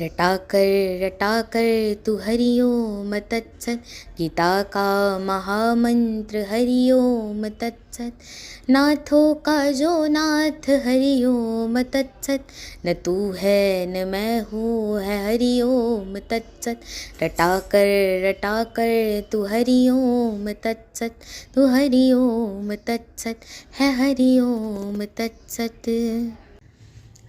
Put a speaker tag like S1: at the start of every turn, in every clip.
S1: रटाकर रटाकर तू हरिओम तत्सत गीता का महामंत्र हरिओम तत्सत नाथों का जो नाथ हरिओम तत्सत न तू है न मैं हूँ है हरिओम तत्सत रटाकर रटाकर तू हरिओम तत्सत तू हरिओम तत्सत है हरिओम तत्सत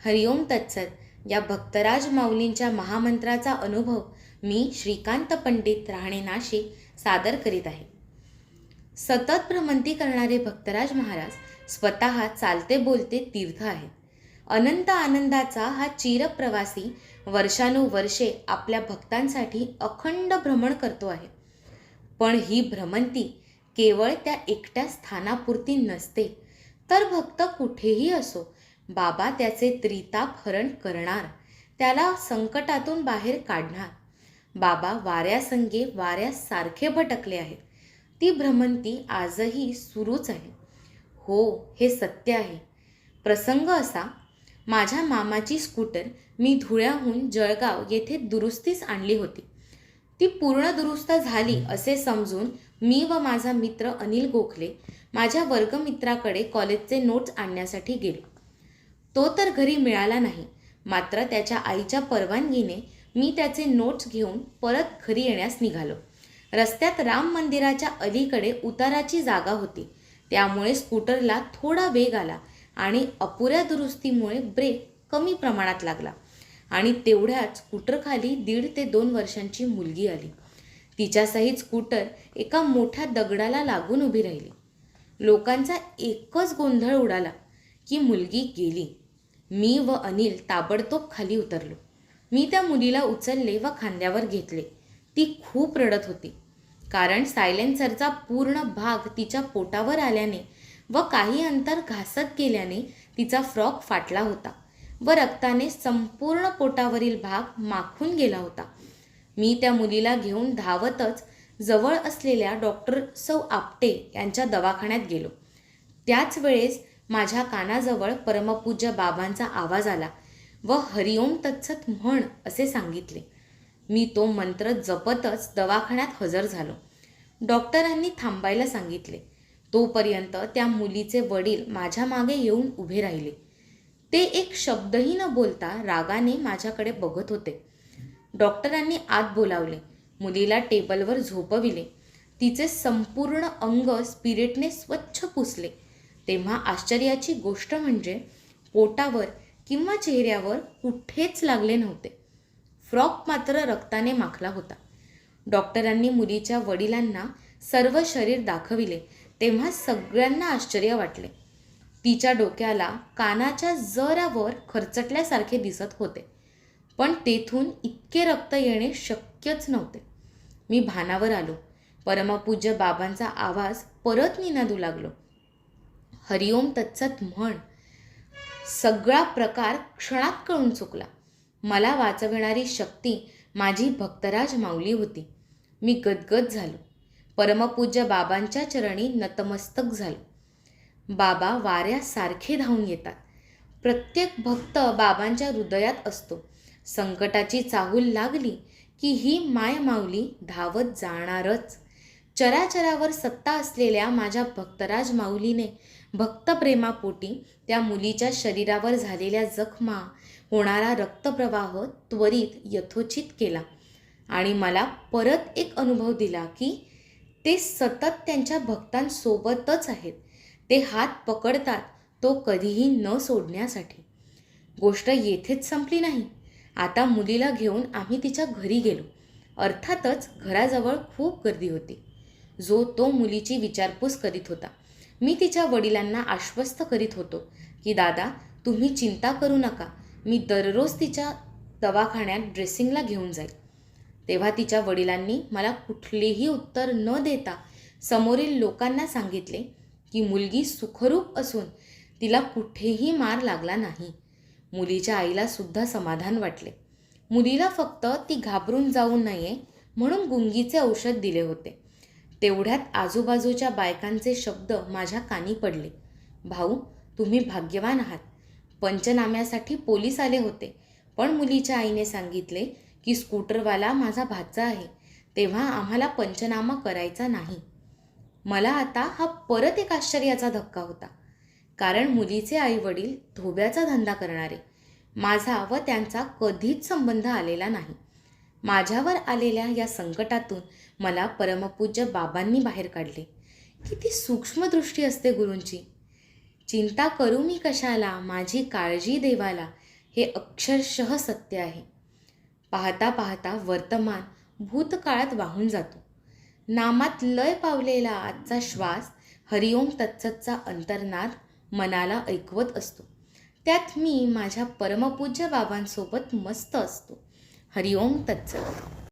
S1: हरिओम तत्सत। या भक्तराज माऊलींच्या महामंत्राचा अनुभव मी श्रीकांत पंडित राहणे नाशिक सादर करीत आहे. सतत भ्रमंती करणारे भक्तराज महाराज स्वतः चालते बोलते तीर्थ आहेत. अनंत आनंदाचा हा चिरप्रवासी वर्षानुवर्षे आपल्या भक्तांसाठी अखंड भ्रमण करतो आहे. पण ही भ्रमंती केवळ त्या एकट्या स्थानापुरती नसते तर भक्त कुठेही असो बाबा त्याचे त्रिताप हरण करणार. त्याला संकटातून बाहेर काढणार. बाबा वाऱ्यासंगे वाऱ्यासारखे भटकले आहेत. ती भ्रमंती आजही सुरूच आहे. हो हे सत्य आहे. प्रसंग असा माझ्या मामाची स्कूटर मी धुळ्याहून जळगाव येथे दुरुस्तीस आणली होती. ती पूर्ण दुरुस्त झाली असे समजून मी व माझा मित्र अनिल गोखले माझ्या वर्गमित्राकडे कॉलेजचे नोट्स आणण्यासाठी गेलो. तो तर घरी मिळाला नाही. मात्र त्याच्या आईच्या परवानगीने मी त्याचे नोट्स घेऊन परत घरी येण्यास निघालो. रस्त्यात राम मंदिराच्या अलीकडे उताराची जागा होती. त्यामुळे स्कूटरला थोडा वेग आला आणि अपुऱ्या दुरुस्तीमुळे ब्रेक कमी प्रमाणात लागला. आणि तेवढ्यात स्कूटरखाली दीड ते दोन वर्षांची मुलगी आली. तिच्यासहित स्कूटर एका मोठ्या दगडाला लागून उभी राहिली. लोकांचा एकच गोंधळ उडाला की मुलगी गेली. मी व अनिल ताबडतोब खाली उतरलो. मी त्या मुलीला उचलले व खांद्यावर घेतले. ती खूप रडत होती. कारण सायलेन्सरचा पूर्ण भाग तिच्या पोटावर आल्याने व काही अंतर घासत गेल्याने तिचा फ्रॉक फाटला होता व रक्ताने संपूर्ण पोटावरील भाग माखून गेला होता. मी त्या मुलीला घेऊन धावतच जवळ असलेल्या डॉक्टर सौ आपटे यांच्या दवाखान्यात गेलो. त्याच वेळेस माझ्या कानाजवळ परमपूज्य बाबांचा आवाज आला व हरिओम तत्सत म्हण असे सांगितले. मी तो मंत्र जपतच दवाखान्यात हजर झालो. डॉक्टरांनी थांबायला सांगितले. तोपर्यंत त्या मुलीचे वडील माझ्या मागे येऊन उभे राहिले. ते एक शब्दही न बोलता रागाने माझ्याकडे बघत होते. डॉक्टरांनी आत बोलावले. मुलीला टेबलवर झोपविले. तिचे संपूर्ण अंग स्पिरिटने स्वच्छ पुसले. तेव्हा आश्चर्याची गोष्ट म्हणजे पोटावर किंवा चेहऱ्यावर कुठेच लागले नव्हते. फ्रॉक मात्र रक्ताने माखला होता. डॉक्टरांनी मुलीच्या वडिलांना सर्व शरीर दाखविले तेव्हा सगळ्यांना आश्चर्य वाटले. तिच्या डोक्याला कानाच्या जरावर खरचटल्यासारखे दिसत होते पण तेथून इतके रक्त येणे शक्यच नव्हते. मी भानावर आलो. परमपूज्य बाबांचा आवाज परत निनादू लागलो. हरिओम तत्सत म्हण. सगळा प्रकार क्षणात कळून चुकला. मला वाचविणारी शक्ती माझी भक्तराज माऊली होती. मी गदगद झालो. परमपूज्य बाबांच्या चरणी नतमस्तक झालो. बाबा वाऱ्यासारखे धावून येतात. प्रत्येक भक्त बाबांच्या हृदयात असतो. संकटाची चाहूल लागली की ही माय माऊली धावत जाणारच. चराचरावर सत्ता असलेल्या माझ्या भक्तराज माऊलीने भक्तप्रेमापोटी त्या मुलीच्या शरीरावर झालेल्या जखमा होणारा रक्तप्रवाह त्वरित यथोचित केला आणि मला परत एक अनुभव दिला की ते सतत त्यांच्या भक्तांसोबतच आहेत. ते हात पकडतात तो कधीही न सोडण्यासाठी. गोष्ट येथेच संपली नाही. आता मुलीला घेऊन आम्ही तिच्या घरी गेलो. अर्थातच घराजवळ खूप गर्दी होती. जो तो मुलीची विचारपूस करीत होता. मी तिच्या वडिलांना आश्वस्त करीत होतो की दादा तुम्ही चिंता करू नका. मी दररोज तिच्या दवाखान्यात ड्रेसिंगला घेऊन जाईल. तेव्हा तिच्या वडिलांनी मला कुठलेही उत्तर न देता समोरील लोकांना सांगितले की मुलगी सुखरूप असून तिला कुठेही मार लागला नाही. मुलीच्या आईला सुद्धा समाधान वाटले. मुलीला फक्त ती घाबरून जाऊ नये म्हणून गुंगीचे औषध दिले होते. तेवढ्यात आजूबाजूच्या बायकांचे शब्द माझ्या कानी पडले. भाऊ तुम्ही भाग्यवान आहात. पंचनाम्यासाठी पोलीस आले होते. पण मुलीच्या आईने सांगितले की स्कूटरवाला माझा भाचा आहे. तेव्हा आम्हाला पंचनामा करायचा नाही. मला आता हा परत एक आश्चर्याचा धक्का होता. कारण मुलीचे आईवडील धोब्याचा धंदा करणारे. माझा व त्यांचा कधीच संबंध आलेला नाही. माझ्यावर आलेल्या या संकटातून मला परमपूज्य बाबांनी बाहेर काढले. किती सूक्ष्मदृष्टी असते गुरूंची. चिंता करू मी कशाला? माझी काळजी देवाला. हे अक्षरशः सत्य आहे. पाहता पाहता वर्तमान भूतकाळात वाहून जातो. नामात लय पावलेला आजचा श्वास हरिओम तत्सतचा अंतर्नाद मनाला ऐकवत असतो. त्यात मी माझ्या परमपूज्य बाबांसोबत मस्त असतो. हरिओम तत्सत